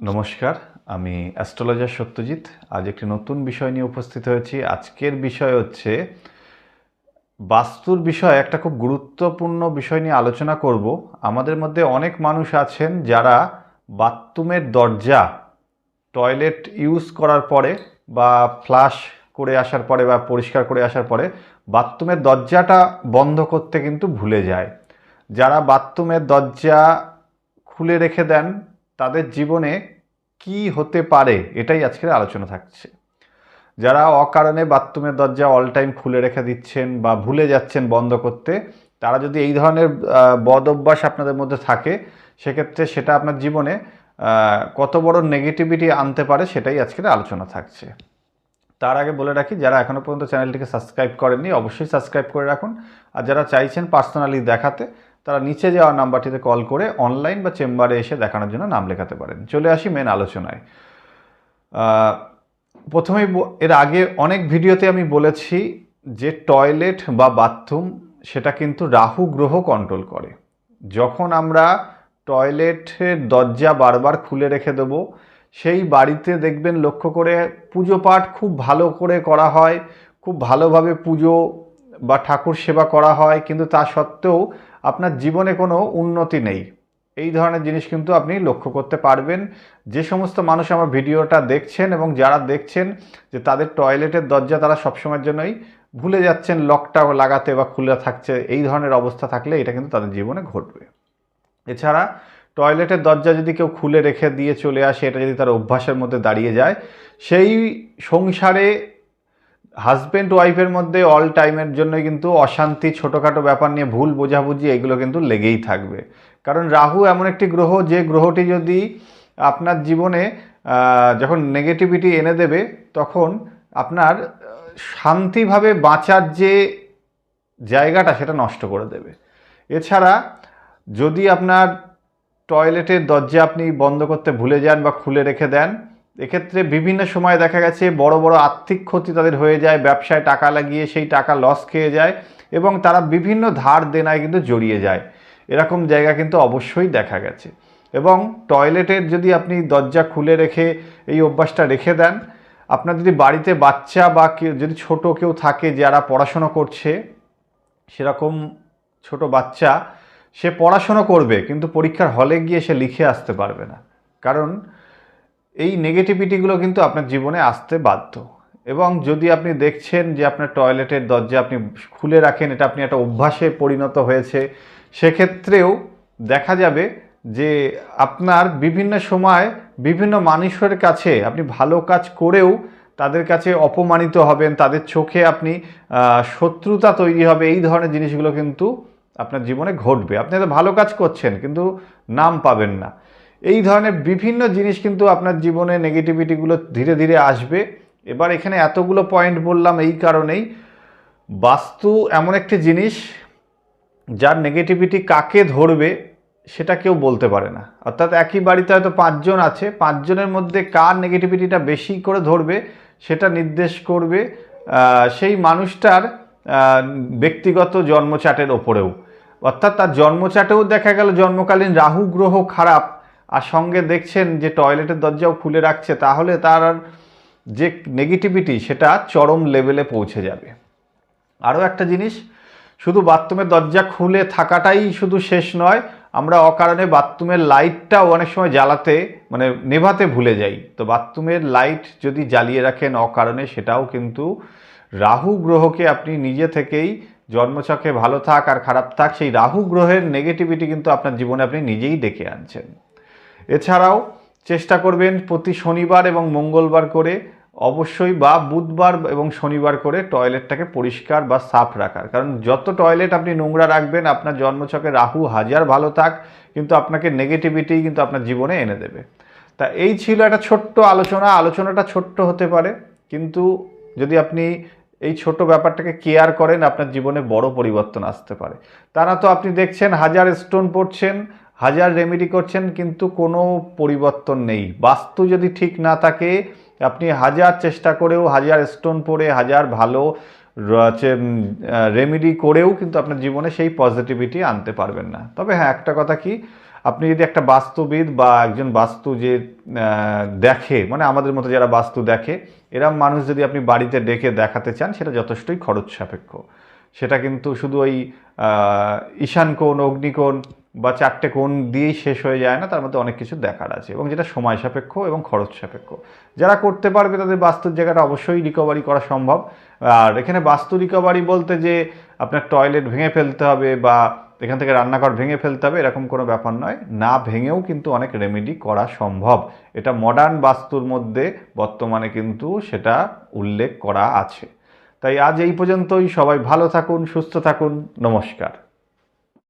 নমস্কার, আমি অ্যাস্ট্রোলজার সত্যজিৎ। আজ একটি নতুন বিষয় নিয়ে উপস্থিত হয়েছি। আজকের বিষয় হচ্ছে, বাস্তুর বিষয়ে একটা খুব গুরুত্বপূর্ণ বিষয় নিয়ে আলোচনা করব। আমাদের মধ্যে অনেক মানুষ আছেন যারা বাথরুমের দরজা টয়লেট ইউজ করার পরে বা ফ্লাশ করে আসার পরে বা পরিষ্কার করে আসার পরে বাথরুমের দরজাটা বন্ধ করতে কিন্তু ভুলে যায়। যারা বাথরুমের দরজা খুলে রেখে দেন তাদের জীবনে কি হতে পারে? এটাই আজকের আলোচনা থাকছে। যারা অকারণে বাথরুমের দরজা অল টাইম খুলে রেখে দিচ্ছেন বা ভুলে যাচ্ছেন বন্ধ করতে, তারা যদি এই ধরনের বদ অভ্যাস আপনাদের মধ্যে থাকে, সেক্ষেত্রে সেটা আপনার জীবনে কত বড় নেগেটিভিটি আনতে পারে সেটাই আজকের আলোচনা থাকছে। তার আগে বলে রাখি, যারা এখনও পর্যন্ত চ্যানেলটিকে সাবস্ক্রাইব করেননি, অবশ্যই সাবস্ক্রাইব করে রাখুন। আর যারা চাইছেন পার্সোনালি দেখাতে তারা নিচে যাওয়া নাম্বারটিতে কল করে অনলাইন বা চেম্বারে এসে দেখানোর জন্য নাম লেখাতে পারেন। চলে আসি মেন আলোচনায়। প্রথমেই এর আগে অনেক ভিডিওতে আমি বলেছি যে টয়লেট বা বাথরুম সেটা কিন্তু রাহু গ্রহ কন্ট্রোল করে। যখন আমরা টয়লেটের দরজা বারবার খুলে রেখে দেবো, সেই বাড়িতে দেখবেন লক্ষ্য করে পুজো পাঠ খুব ভালো করে করা হয়, খুব ভালোভাবে পুজো বা ঠাকুর সেবা করা হয়, কিন্তু তা সত্ত্বেও আপনার জীবনে কোনো উন্নতি নেই। এই ধরনের জিনিস কিন্তু আপনি লক্ষ্য করতে পারবেন। যে সমস্ত মানুষ আমার ভিডিওটা দেখছেন এবং যারা দেখছেন যে তাদের টয়লেটের দরজা তারা সবসময়ের জন্যই ভুলে যাচ্ছেন লকটা লাগাতে বা খুলে থাকছে, এই ধরনের অবস্থা থাকলে এটা কিন্তু তাদের জীবনে ঘটবে। এছাড়া টয়লেটের দরজা যদি কেউ খুলে রেখে দিয়ে চলে আসে, এটা যদি তার অভ্যাসের মধ্যে দাঁড়িয়ে যায়, সেই সংসারে হাজব্যান্ড ওয়াইফের মধ্যে অল টাইমের জন্য কিন্তু অশান্তি, ছোটোখাটো ব্যাপার নিয়ে ভুল বোঝাবুঝি, এগুলো কিন্তু লেগেই থাকবে। কারণ রাহু এমন একটি গ্রহ, যে গ্রহটি যদি আপনার জীবনে যখন নেগেটিভিটি এনে দেবে, তখন আপনার শান্তিভাবে বাঁচার যে জায়গাটা, সেটা নষ্ট করে দেবে। এছাড়া যদি আপনার টয়লেটের দরজা আপনি বন্ধ করতে ভুলে যান বা খুলে রেখে দেন এক্ষেত্রে বিভিন্ন সময় দেখা গেছে বড় বড় আর্থিক ক্ষতি তাদের হয়ে যায়, ব্যবসায় টাকা লাগিয়ে সেই টাকা লস খেয়ে যায় এবং তারা বিভিন্ন ধার দেনায় কিন্তু জড়িয়ে যায়। এরকম জায়গা কিন্তু অবশ্যই দেখা গেছে। এবং টয়লেটের যদি আপনি দরজা খুলে রেখে এই অভ্যাসটা রেখে দেন, আপনার যদি বাড়িতে বাচ্চা বা কেউ, যদি ছোট কেউ থাকে যারা পড়াশোনা করছে, সেরকম ছোট বাচ্চা সে পড়াশোনা করবে, কিন্তু পরীক্ষার হলে গিয়ে সে লিখে আসতে পারবে না। কারণ এই নেগেটিভিটিগুলো কিন্তু আপনার জীবনে আসতে বাধ্য। এবং যদি আপনি দেখছেন যে আপনার টয়লেটের দরজা আপনি খুলে রাখেন, এটা আপনি একটা অভ্যাসে পরিণত হয়েছে, সেক্ষেত্রেও দেখা যাবে যে আপনার বিভিন্ন সময় বিভিন্ন মানুষের কাছে আপনি ভালো কাজ করেও তাদের কাছে অপমানিত হবেন, তাদের চোখে আপনি শত্রুতা তৈরি হবে, এই ধরনের জিনিসগুলো কিন্তু আপনার জীবনে ঘটবে। আপনি হয়তো ভালো কাজ করছেন কিন্তু নাম পাবেন না। এই ধরনের বিভিন্ন জিনিস কিন্তু আপনার জীবনে নেগেটিভিটিগুলো ধীরে ধীরে আসবে। এবার এখানে এতগুলো পয়েন্ট বললাম এই কারণেই। বাস্তু এমন একটি জিনিস যার নেগেটিভিটি কাকে ধরবে সেটা কেউ বলতে পারে না। অর্থাৎ একই বাড়িতে হয়তো পাঁচজন আছে, পাঁচজনের মধ্যে কার নেগেটিভিটিটা বেশি করে ধরবে সেটা নির্দেশ করবে সেই মানুষটার ব্যক্তিগত জন্মচাটের ওপরেও। অর্থাৎ তার জন্মচাটেও দেখা গেল জন্মকালীন রাহু, গ্রহ খারাপ আর সঙ্গে দেখছেন যে টয়লেটের দরজাও খুলে রাখছে, তাহলে তার যে নেগেটিভিটি সেটা চরম লেভেলে পৌঁছে যাবে। আরও একটা জিনিস, শুধু বাথরুমের দরজা খুলে থাকাটাই শুধু শেষ নয়, আমরা অকারণে বাথরুমের লাইটটাও অনেক সময় জ্বালাতে মানে নেভাতে ভুলে যাই। তো বাথরুমের লাইট যদি জ্বালিয়ে রাখেন অকারণে, সেটাও কিন্তু রাহু গ্রহকে আপনি নিজে থেকেই জন্মছকে ভালো থাক আর খারাপ থাক, সেই রাহু গ্রহের নেগেটিভিটি কিন্তু আপনার জীবনে আপনি নিজেই ডেকে আনছেন। এছাড়াও চেষ্টা করবেন প্রতি শনিবার এবং মঙ্গলবার করে অবশ্যই বা বুধবার এবং শনিবার করে টয়লেটটাকে পরিষ্কার বা সাফ রাখার। কারণ যত টয়লেট আপনি নোংরা রাখবেন, আপনার জন্মছকে রাহু হাজার ভালো থাক, কিন্তু আপনাকে নেগেটিভিটি কিন্তু আপনার জীবনে এনে দেবে। তা এই ছিল একটা ছোট্ট আলোচনা। আলোচনাটা ছোট্ট হতে পারে, কিন্তু যদি আপনি এই ছোট ব্যাপারটাকে কেয়ার করেন, আপনার জীবনে বড় পরিবর্তন আসতে পারে। তারা তো আপনি দেখছেন হাজার স্টোন পড়ছেন হাজার রেমেডি করছেন কিন্তু কোনো পরিবর্তন নেই। বাস্তু যদি ঠিক না থাকে আপনি হাজার চেষ্টা করেও হাজার স্টোন পরে হাজার ভালো হচ্ছে রেমেডি করেও কিন্তু আপনার জীবনে সেই পজিটিভিটি আনতে পারবেন না। তবে হ্যাঁ একটা কথা কি? আপনি যদি একটা বাস্তুবিদ বা একজন বাস্তু যে দেখে মানে আমাদের মতো যারা বাস্তু দেখে এরম মানুষ যদি আপনি বাড়িতে ডেকে দেখাতে চান সেটা যথেষ্টই খরচ সাপেক্ষ। সেটা কিন্তু শুধু ওই আহ, ঈশান কোণ অগ্নিকোণ বা চারটে কোণ দিয়েই শেষ হয়ে যায় না, তার মধ্যে অনেক কিছু দেখার আছে এবং যেটা সময় সাপেক্ষ এবং খরচ সাপেক্ষ। যারা করতে পারবে তাদের বাস্তুর জায়গাটা অবশ্যই রিকভারি করা সম্ভব। আর এখানে বাস্তু রিকভারি বলতে যে আপনার টয়লেট ভেঙে ফেলতে হবে বা এখান থেকে রান্নাঘর ভেঙে ফেলতে হবে, এরকম কোনো ব্যাপার নয়। না ভেঙেও কিন্তু অনেক রেমেডি করা সম্ভব। এটা মডার্ন বাস্তুর মধ্যে বর্তমানে কিন্তু সেটা উল্লেখ করা আছে। তাই আজ এই পর্যন্তই। সবাই ভালো থাকুন, সুস্থ থাকুন। নমস্কার।